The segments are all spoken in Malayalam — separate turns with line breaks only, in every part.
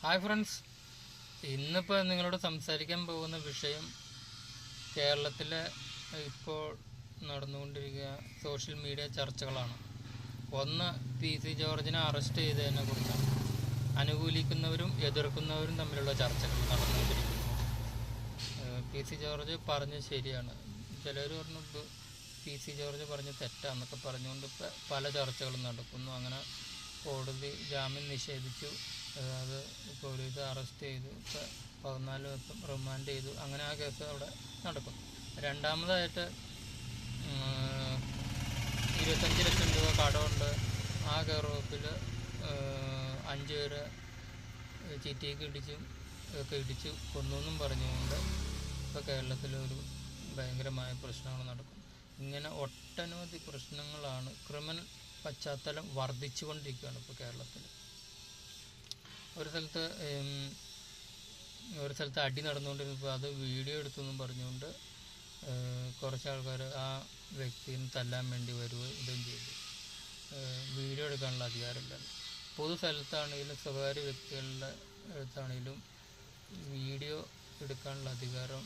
Hi friends. ഇന്നിപ്പോൾ നിങ്ങളോട് സംസാരിക്കാൻ പോകുന്ന വിഷയം കേരളത്തിൽ ഇപ്പോൾ നടന്നുകൊണ്ടിരിക്കുക സോഷ്യൽ മീഡിയ ചർച്ചകളാണ്. ഒന്ന് പി സി ജോർജിനെ അറസ്റ്റ് ചെയ്തതിനെ കുറിച്ചാണ്. അനുകൂലിക്കുന്നവരും എതിർക്കുന്നവരും തമ്മിലുള്ള ചർച്ചകൾ നടന്നുകൊണ്ടിരിക്കുന്നു. പി സി ജോർജ് പറഞ്ഞത് ശരിയാണ്. ചിലർ പറഞ്ഞു പി സി ജോർജ് പറഞ്ഞ് തെറ്റാന്നൊക്കെ പറഞ്ഞുകൊണ്ട് പല ചർച്ചകളും നടക്കുന്നു. അങ്ങനെ കോടതി ജാമ്യം നിഷേധിച്ചു. അത് പോലീസ് അറസ്റ്റ് ചെയ്തു. പതിനാല് ദിവസം റിമാൻഡ് ചെയ്തു. അങ്ങനെ ആ കേസ് അവിടെ നടക്കും. രണ്ടാമതായിട്ട് ഇരുപത്തഞ്ച് ലക്ഷം രൂപ കടമുണ്ട്. ആ കയറുവപ്പിൽ അഞ്ച് പേര് ചീറ്റിയൊക്കെ ഇടിച്ചും ഒക്കെ ഇടിച്ചു കൊന്നെന്നും പറഞ്ഞുകൊണ്ട് ഇപ്പോൾ കേരളത്തിലൊരു ഭയങ്കരമായ പ്രശ്നങ്ങൾ നടക്കും. ഇങ്ങനെ ഒട്ടനവധി പ്രശ്നങ്ങളാണ്. ക്രിമിനൽ പശ്ചാത്തലം വർദ്ധിച്ചുകൊണ്ടിരിക്കുകയാണ് ഇപ്പോൾ കേരളത്തിൽ. ഒരു സ്ഥലത്ത് ഒരു സ്ഥലത്ത് അടി നടന്നുകൊണ്ടിരുന്നപ്പോൾ അത് വീഡിയോ എടുത്തെന്നും പറഞ്ഞുകൊണ്ട് കുറച്ച് ആൾക്കാർ ആ വ്യക്തിനെ തല്ലാൻ വേണ്ടി വരുകയും ഇതും ചെയ്തു. വീഡിയോ എടുക്കാനുള്ള അധികാരമില്ല പൊതു സ്ഥലത്താണെങ്കിലും സ്വകാര്യ വ്യക്തികളുടെ അടുത്താണെങ്കിലും വീഡിയോ എടുക്കാനുള്ള അധികാരം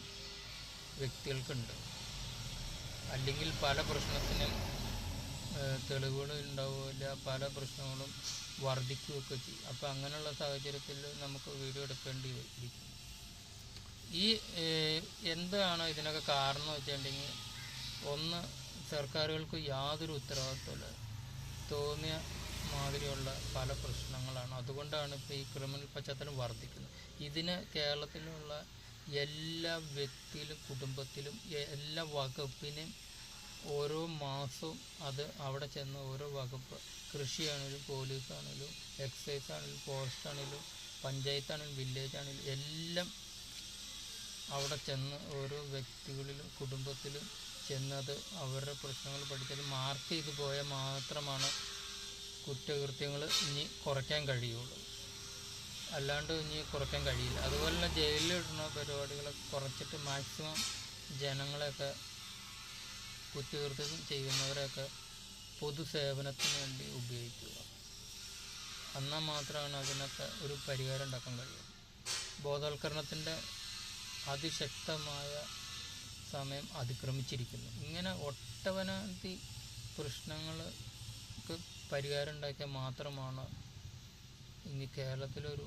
വ്യക്തികൾക്കുണ്ട്. അല്ലെങ്കിൽ പല പ്രശ്നത്തിനും തെളിവുകൾ ഉണ്ടാവില്ല പല പ്രശ്നങ്ങളും വർദ്ധിക്കുകയൊക്കെ ചെയ്യും. അപ്പോൾ അങ്ങനെയുള്ള സാഹചര്യത്തിൽ നമുക്ക് വീഡിയോ എടുക്കേണ്ടി വരും. ഈ എന്താണ് ഇതിനൊക്കെ കാരണം എന്ന് വെച്ചിട്ടുണ്ടെങ്കിൽ ഒന്ന് സർക്കാരുകൾക്ക് യാതൊരു ഉത്തരവാദിത്വമില്ല. തോന്നിയ മാതിരിയുള്ള പല പ്രശ്നങ്ങളാണ്. അതുകൊണ്ടാണ് ഇപ്പോൾ ഈ ക്രിമിനൽ പശ്ചാത്തലം വർദ്ധിക്കുന്നത്. ഇതിന് കേരളത്തിലുള്ള എല്ലാ വ്യക്തിയിലും കുടുംബത്തിലും എല്ലാ വകുപ്പിനും ഓരോ മാസവും അത് അവിടെ ചെന്ന് ഓരോ വകുപ്പ് കൃഷിയാണെങ്കിലും പോലീസാണെങ്കിലും എക്സൈസ് ആണെങ്കിലും ഫോറസ്റ്റ് ആണെങ്കിലും പഞ്ചായത്താണെങ്കിലും വില്ലേജ് ആണെങ്കിലും എല്ലാം അവിടെ ചെന്ന് ഓരോ വ്യക്തികളിലും കുടുംബത്തിലും ചെന്നത് അവരുടെ പ്രശ്നങ്ങൾ പഠിച്ചത് മാർക്ക് ചെയ്ത് പോയാൽ മാത്രമാണ് കുറ്റകൃത്യങ്ങൾ ഇനി കുറയ്ക്കാൻ കഴിയുള്ളൂ. അല്ലാണ്ട് ഇനി കുറയ്ക്കാൻ കഴിയില്ല. അതുപോലെ തന്നെ ജയിലിലിടുന്ന പരിപാടികളൊക്കെ കുറച്ചിട്ട് മാക്സിമം ജനങ്ങളെയൊക്കെ കുറ്റകൃത്യം ചെയ്യുന്നവരെയൊക്കെ പൊതുസേവനത്തിന് വേണ്ടി ഉപയോഗിക്കുക. എന്നാൽ മാത്രമാണ് അതിനൊക്കെ ഒരു പരിഹാരം ഉണ്ടാക്കാൻ കഴിയുക. ബോധവൽക്കരണത്തിന്റെ അതിശക്തമായ സമയം അതിക്രമിച്ചിരിക്കുന്നു. ഇങ്ങനെ ഒട്ടനവധി പ്രശ്നങ്ങൾക്ക് പരിഹാരം ഉണ്ടാക്കിയാൽ മാത്രമാണ് ഇനി കേരളത്തിലൊരു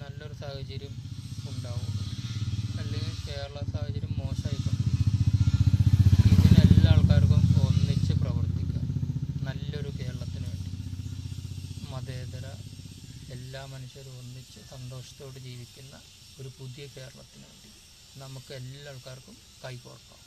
നല്ലൊരു സാഹചര്യം ഉണ്ടാവുള്ളൂ അല്ലെങ്കിൽ കേരള സാഹചര്യം മോശമായിക്കൊണ്ടിരിക്കും ഇതിന് എല്ലാ ആൾക്കാർക്കും ഒന്നിച്ച് പ്രവർത്തിക്കാം നല്ലൊരു കേരളത്തിന് വേണ്ടി മതേതര എല്ലാ മനുഷ്യരും ഒന്നിച്ച് സന്തോഷത്തോടെ ജീവിക്കുന്ന ഒരു പുതിയ കേരളത്തിന് വേണ്ടി നമുക്ക് എല്ലാ ആൾക്കാർക്കും കൈകോർക്കാം.